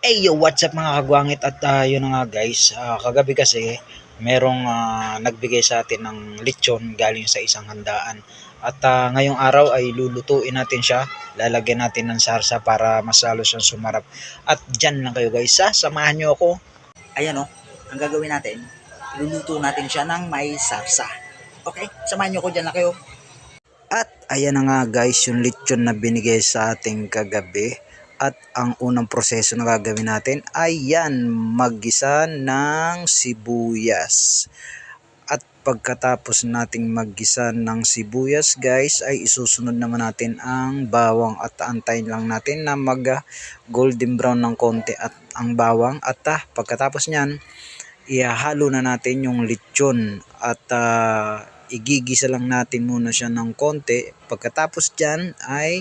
Hey yo, what's up mga kagwangit at ah, yun nga guys, ah, kagabi kasi merong ah, nagbigay sa atin ng lechon galing sa isang handaan. At ah, ngayong araw ay lulutuin natin siya, lalagyan natin ng sarsa para mas lalo siyang sumarap. At dyan lang kayo guys, ha? samahan nyo ako. ayan o, ang gagawin natin, luluto natin siya ng may sarsa. Okay, samahan niyo ko dyan na kayo. At ayan na nga guys, yung lechon na binigay sa ating kagabi. At ang unang proseso na gagawin natin ay yan, maggisa ng sibuyas. At pagkatapos nating maggisa ng sibuyas guys, ay isusunod naman natin ang bawang at antayin lang natin na mag ah, golden brown ng konti at ang bawang. At ah, pagkatapos niyan, ihahalo na natin yung lechon at ah, igigisa lang natin muna siya ng konti. Pagkatapos dyan ay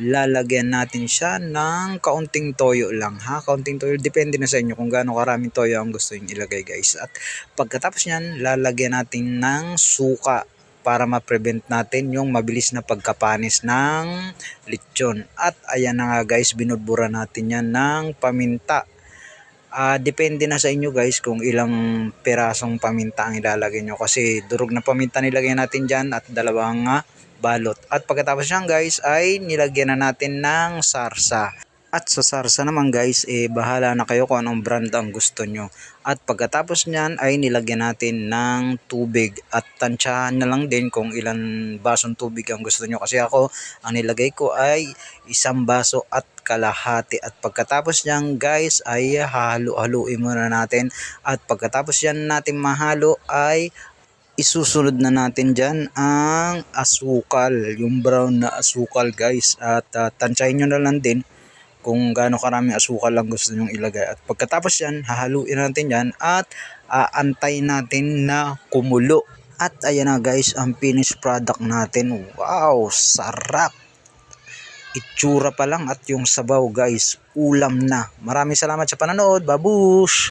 lalagyan natin siya ng kaunting toyo lang ha. Kaunting toyo, depende na sa inyo kung gaano karaming toyo ang gusto nyo ilagay guys. At pagkatapos nyan, lalagyan natin ng suka para ma-prevent natin yung mabilis na pagkapanis ng lechon. At ayan na nga guys, binudbura natin yan ng paminta. Ah, depende na sa inyo guys kung ilang perasong paminta ang ilalagay nyo kasi durog na paminta nilagay natin dyan at dalawang ah, balot. At pagkatapos nyan guys ay nilagyan na natin ng sarsa. At sa sarsa naman guys, eh bahala na kayo kung anong brand ang gusto nyo. At pagkatapos nyan ay nilagyan natin ng tubig at tansyahan na lang din kung ilan basong tubig ang gusto nyo. Kasi ako, ang nilagay ko ay isang baso at kalahati. At pagkatapos nyan guys ay halo-haluin muna natin. At pagkatapos yan natin mahalo ay isusunod na natin dyan ang asukal, yung brown na asukal guys. At uh, tansyahin nyo na lang din kung gaano karaming asukal lang gusto nyong ilagay. At pagkatapos yan, hahaluin natin yan at aantay natin na kumulo. At ayan na guys, ang finished product natin. Wow, sarap! Itsura pa lang at yung sabaw guys, ulam na. Maraming salamat sa panonood. Babush!